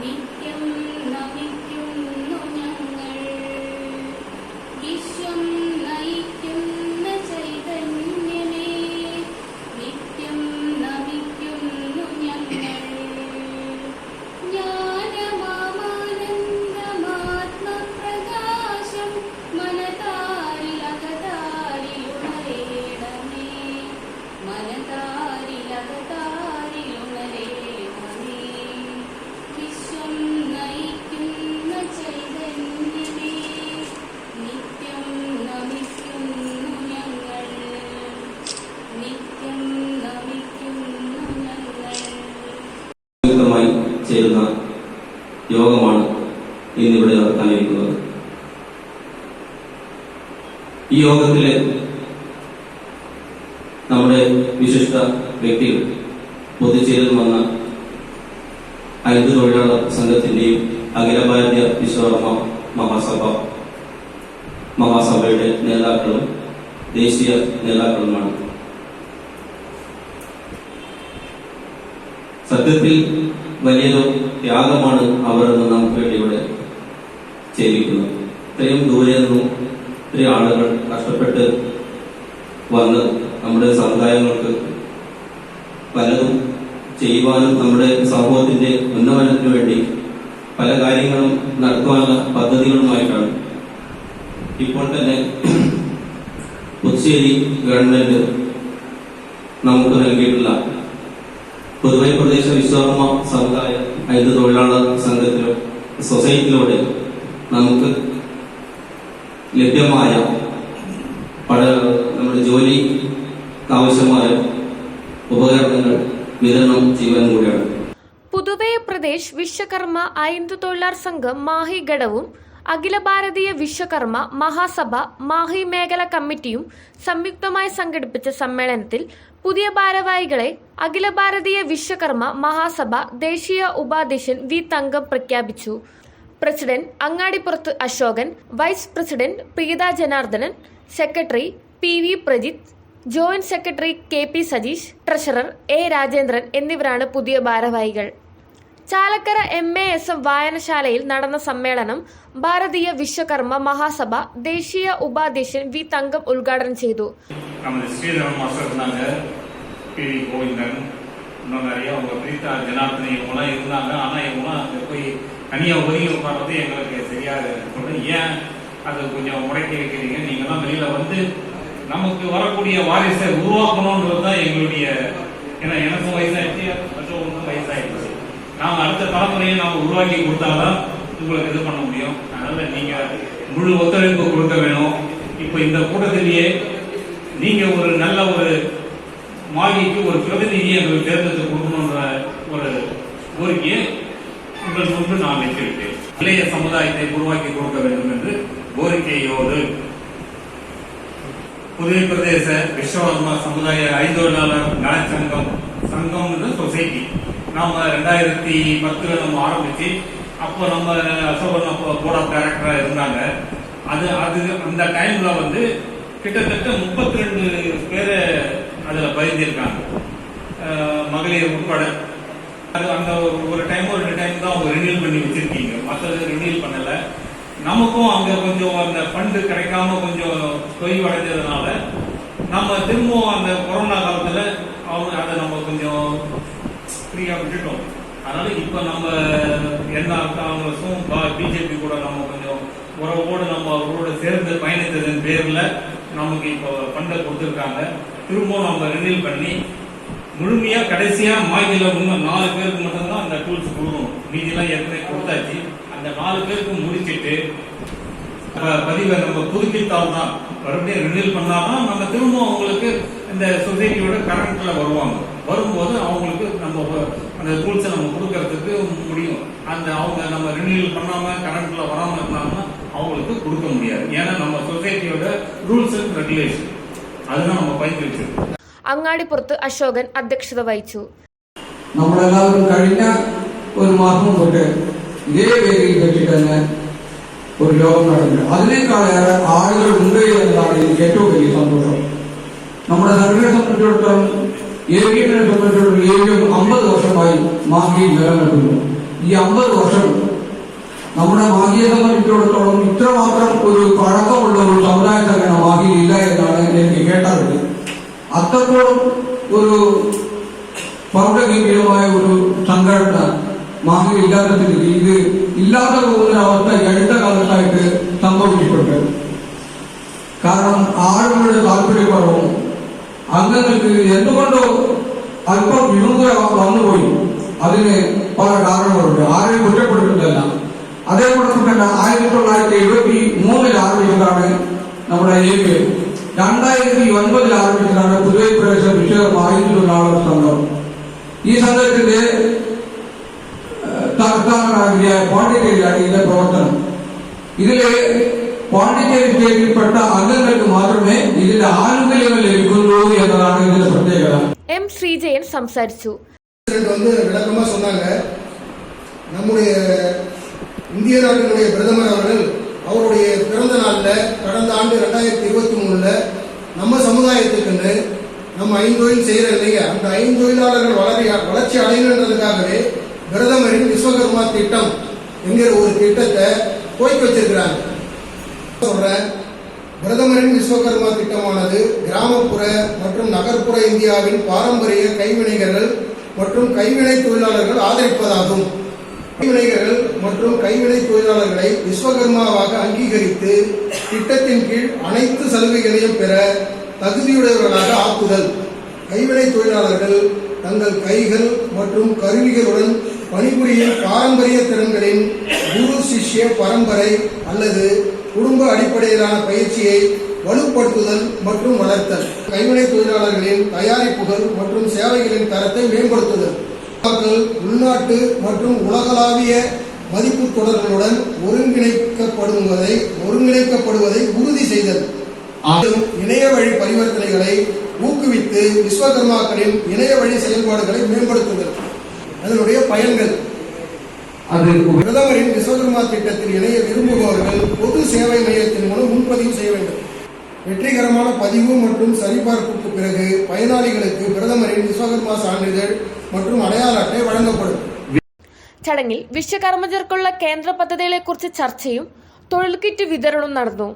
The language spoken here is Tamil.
mim, eu സംയുക്തമായി ചേരുന്ന യോഗമാണ് ഇന്നിവിടെ നടത്താനിരിക്കുന്നത് ഈ യോഗത്തിൽ നമ്മുടെ വിശിഷ്ട വ്യക്തികൾ ഒത്തുചേർന്ന് വന്ന ഐക്യ തൊഴിലാളർ സംഘത്തിന്റെയും അഖില ഭാരതീയ വിശ്വകർമ്മ മഹാസഭ മഹാസഭയുടെ നേതാക്കളും ദേശീയ നേതാക്കളുമാണ്. സത്യത്തിൽ വലിയൊരു ത്യാഗമാണ് അവർ എന്ന് നമുക്ക് വേണ്ടി ഇവിടെ ചെയ്തിരിക്കുന്നത് ഇത്രയും ദൂരെ നിന്നും ഇത്രയും ആളുകൾ കഷ്ടപ്പെട്ട് വന്ന് നമ്മുടെ സമുദായങ്ങൾക്ക് പലതും ചെയ്യുവാനും നമ്മുടെ സമൂഹത്തിന്റെ ഉന്നമനത്തിനു വേണ്ടി പല കാര്യങ്ങളും നടത്തുവാനുള്ള പദ്ധതികളുമായിട്ടാണ്. ഇപ്പോൾ തന്നെ പുതുശ്ശേരി ഗവൺമെന്റ് നമുക്ക് നൽകിയിട്ടുള്ള പൊതുവെ പ്രദേശ വിശ്വകർമ്മ സമുദായ ഐക്യ തൊഴിലാളർ സംഘത്തിലോ സൊസൈറ്റിയിലൂടെ നമുക്ക് ലഭ്യമായ പല നമ്മുടെ ജോലി ആവശ്യമായ ഉപകരണങ്ങൾ വിതരണം ചെയ്യുവാൻ കൂടിയാണ്. പുതുവൈ പ്രദേശ് വിശ്വകർമ്മ ഐന്ദു തൊഴിലാർ സംഘം മാഹി ഘടവും അഖില ഭാരതീയ വിശ്വകർമ്മ മഹാസഭ മാഹി മേഖല കമ്മിറ്റിയും സംയുക്തമായി സംഘടിപ്പിച്ച സമ്മേളനത്തിൽ പുതിയ ഭാരവാഹികളെ അഖില ഭാരതീയ വിശ്വകർമ്മ മഹാസഭ ദേശീയ ഉപാധ്യക്ഷൻ വി തങ്കം പ്രഖ്യാപിച്ചു. President അങ്ങാടിപ്പുറത്ത് Ashokan vice president Preetha Janardhanan secretary P V Prajith joint secretary K P Satheesh treasurer A Rajendran എന്നിവരാണ് പുതിയ ഭാരവാഹികൾ. Chalakkara M A S M വായനശാലയിൽ നടന്ന സമ്മേളനം ഭാരതീയ വിശ്വകർമ്മ മഹാസഭ ദേശീയ ഉപാധ്യക്ഷൻ വി തങ്കം ഉദ്ഘാടനം ചെയ്തു நமது ஸ்ரீதரன் மாஸ்டர் இருந்தாங்க பி வி கோவிந்தன் இன்னும் நிறைய அவங்க பிரீதா ஜனார்தனி இவங்களாம் இருந்தாங்க ஆனா இவங்களாம் அங்க போய் தனியா ஒதுங்கி உட்கார்றது எங்களுக்கு சரியா சொல்றேன் ஏன் அது கொஞ்சம் முடக்கி வைக்கிறீங்க நீங்கெல்லாம் வெளியில வந்து நமக்கு வரக்கூடிய வாரிசை உருவாக்கணும்ன்றது தான் எங்களுடைய ஏன்னா எனக்கும் வயசாயிடுச்சு மற்றவங்களுக்கும் வயசாயிடுச்சு நாம அடுத்த தலைமுறையை நாம உருவாக்கி கொடுத்தாதான் உங்களுக்கு இது பண்ண முடியும். அதனால நீங்க முழு ஒத்துழைப்பு கொடுக்க வேணும். இப்ப இந்த கூட்டத்திலேயே நீங்க ஒரு நல்ல ஒரு மாவிக்கு ஒரு பிரதிநிதியை எங்களுக்கு தேர்ந்தெடுத்து கொடுக்கணுன்ற ஒரு கோரிக்கையை உங்கள் முன்பு நான் வைத்திருக்கேன் இளைய சமுதாயத்தை உருவாக்கி கொடுக்க வேண்டும் என்று கோரிக்கையோடு. புதுவை பிரதேச விஸ்வகர்மா சமுதாய ஐந்தொழிலாளர் நலச்சங்கம் சங்கம் சொசைட்டி நாம் ரெண்டாயிரத்தி பத்துல நம்ம ஆரம்பிச்சு அப்போ நம்ம அசோகன் அப்போ போர்ட் ஆஃப் டைரக்டரா இருந்தாங்க. அது அது அந்த டைம்ல வந்து கிட்டத்தட்ட முப்பத்தி ரெண்டு பேரை அதுல பதிஞ்சிருக்காங்க மகளிர் உட்பட. அது அந்த ஒரு டைம் ஒரு ரெண்டு டைம் தான் அவங்க ரினியூல் பண்ணி வச்சிருக்கீங்க. மற்றது ரினியூல் பண்ணல. நமக்கும் அங்க கொஞ்சம் அந்த ஃபண்டு கிடைக்காம கொஞ்சம் தொய்வடைஞ்சதுனால நம்ம திரும்பவும் அந்த கொரோனா காலத்துல அவங்க அதை நம்ம கொஞ்சம் ஃப்ரீயா விட்டுட்டோம். அதனால இப்ப நம்ம என்ன காங்கிரஸும் பிஜேபி கூட நம்ம கொஞ்சம் உறவோடு நம்ம அவரோட சேர்ந்து பயணித்ததன் பேர்ல நமக்கு இப்போ ஃபண்டை கொடுத்துருக்காங்க. திரும்பவும் நம்ம ரினியூல் பண்ணி முழுமையா கடைசியா மாநில இன்னும் நாலு பேருக்கு மட்டும்தான் அந்த டூல்ஸ் கொடுக்கணும். மீதிலாம் ஏற்கனவே கொடுத்தாச்சு. அந்த நாலு பேருக்கு முடிச்சிட்டு பதிவை நம்ம புதுப்பித்தால் தான் மறுபடியும் ரினியூல் பண்ணாதான் நம்ம திரும்பவும் அவங்களுக்கு இந்த சொசைட்டியோட கரண்ட்ல வருவாங்க வரும்போது அவங்களுக்கு நம்ம வ- அந்த டூல்ஸை நம்ம கொடுக்கறதுக்கு முடியும் அந்த அவங்க நம்ம ரினியூல் பண்ணாம கரண்ட்ல வராம இருந்தாங்கன்னா அவங்களுக்கு கொடுக்க முடியாது ஏன்னா நம்ம சொசைட்டியோட ரூல்ஸ் அண்ட் ரெகுலேஷன் அதுதான் நம்ம பயந்து வச்சிருக்கோம் അങ്ങാടിപ്പുറത്ത് അശോകൻ അധ്യക്ഷത വഹിച്ചു നമ്മളെല്ലാവരും കഴിഞ്ഞ ഒരു മാസം തൊട്ട് ഇതേ വേദിയിൽ വെച്ചിട്ട് തന്നെ ഒരു യോഗം നടന്നു അതിനേക്കാളേറെ ആളുകൾ ഉണ്ട് എന്നതാണ് എനിക്ക് ഏറ്റവും വലിയ സന്തോഷം നമ്മുടെ സംഘടനയെ സംബന്ധിച്ചിടത്തോളം ഏരിയനെ സംബന്ധിച്ചിടത്തോളം ഏരിയ അമ്പത് വർഷമായി മാഹിയിൽ നിലനിൽക്കുന്നു ഈ അമ്പത് വർഷം നമ്മുടെ മാഹിയെ സംബന്ധിച്ചിടത്തോളം ഇത്രമാത്രം ഒരു പഴക്കമുള്ള ഒരു സമുദായ സംഘടന മാഹിയിൽ ഇല്ല എന്നാണ് എനിക്ക് കേട്ടത് അത്രത്തോളം ഒരു പൗരഗംഭീരമായ ഒരു സംഘടന മാഹിയിൽ ഇല്ലാത്ത സ്ഥിതിക്ക് ഇത് ഇല്ലാത്ത പോകുന്നൊരവസ്ഥ അടുത്ത കാലത്തായിട്ട് സംഭവിച്ചിട്ടുണ്ട്. കാരണം ആളുകളുടെ താല്പര്യക്കുറവും അംഗങ്ങൾക്ക് എന്തുകൊണ്ടോ അല്പം വിമുഖത വന്നുപോയി. അതിന് പല കാരണങ്ങളുണ്ട്. ആരെയും കുറ്റപ്പെടുത്തുന്നതല്ല. അതേപോലെ തന്നെ ആയിരത്തി തൊള്ളായിരത്തി എഴുപത്തി മൂന്നിൽ ആരംഭിച്ചതാണ് നമ്മുടെ ഏരിയ രണ്ടായിരത്തി ഒൻപതിൽ ആരംഭിച്ചതാണ് പുതുവൈ പ്രദേശ വിശ്വകർമ്മ ആയിരത്തി തൊള്ളാളർ സംഘം. ഈ സംഘത്തിന്റെ തലസ്ഥാനമായ പോണ്ടിച്ചേരിയിലാണ് ഇതിന്റെ പ്രവർത്തനം. ഇതിൽ പോണ്ടിച്ചേരി സ്റ്റേറ്റിൽപ്പെട്ട അംഗങ്ങൾക്ക് മാത്രമേ ഇതിന്റെ ആനുകൂല്യങ്ങൾ ലഭിക്കുള്ളൂ എന്നതാണ് ഇതിന്റെ പ്രത്യേകത എം ശ്രീജയൻ സംസാരിച്ചു பிரசிடென்ட் வந்து விளக்கமா சொன்னாங்க நம்முடைய இந்திய நாட்டினுடைய பிரதமர் அவர்கள் அவருடைய பிறந்த நாள்ல கடந்த ஆண்டு ரெண்டாயிரத்தி இருபத்தி மூணுல நம்ம சமுதாயத்துக்குன்னு நம்ம ஐந்தொழில் செய்யற இல்லையா அந்த ஐந்தொழிலாளர்கள் வளரி வளர்ச்சி அடையணுன்றதுக்காகவே பிரதமரின் விஸ்வகர்மா திட்டம் என்கிற ஒரு திட்டத்தை துவக்கி வச்சிருக்கிறாங்க சொல்றேன் பிரதமரின் விஸ்வகர்மா திட்டமானது கிராமப்புற மற்றும் நகர்ப்புற இந்தியாவின் பாரம்பரிய கைவினைஞர்கள் மற்றும் கைவினை தொழிலாளர்கள் ஆதரிப்பதாகும். கைவினைஞர்கள் மற்றும் கைவினை தொழிலாளர்களை விஸ்வகர்மாவாக அங்கீகரித்து திட்டத்தின் கீழ் அனைத்து சலுகைகளையும் பெற தகுதியுடையவர்களாக ஆக்குதல். கைவினை தொழிலாளர்கள் தங்கள் கைகள் மற்றும் கருவிகளுடன் பணிபுரியும் பாரம்பரிய திறன்களின் குரு சிஷ்ய பரம்பரை அல்லது குடும்ப அடிப்படையிலான பயிற்சியை வலுப்படுத்துதல் மற்றும் வளர்த்தல் கைவினை தொழிலாளர்களின் தயாரிப்புகள் மற்றும் சேவைகளின் தரத்தை மேம்படுத்துதல் மக்கள் உள்நாட்டு மற்றும் உலகளாவிய மதிப்பு தொடர்களுடன் ஒருங்கிணைக்கப்படுவதை ஒருங்கிணைக்கப்படுவதை உறுதி செய்தல். இணைய வழி பரிவர்த்தனைகளை ஊக்குவித்து விஸ்வகர்மாக்களின் இணைய வழி செயல்பாடுகளை மேம்படுத்துதல். அதனுடைய பயன்கள். அது பிரதமரின் விஸ்வகர்மா திட்டத்தில் இணைய விரும்புபவர்கள் பொது சேவை மையத்தின் மூலம் முன்பதிவு செய்ய வேண்டும் வெற்றிகரமான பதிவு மற்றும் சரிபார்ப்புக்கு பிறகு பயனாளிகளுக்கு பிரதமரின் விஸ்வகர்மா சான்றிதழ் மற்றும் அடையாள அட்டை வழங்கப்படும் ചടങ്ങിൽ വിശ്വകർമ്മജർക്കുള്ള കേന്ദ്ര പദ്ധതികളെക്കുറിച്ച് ചർച്ചയും തൊഴിൽ കിറ്റ് വിതരണവും നടന്നു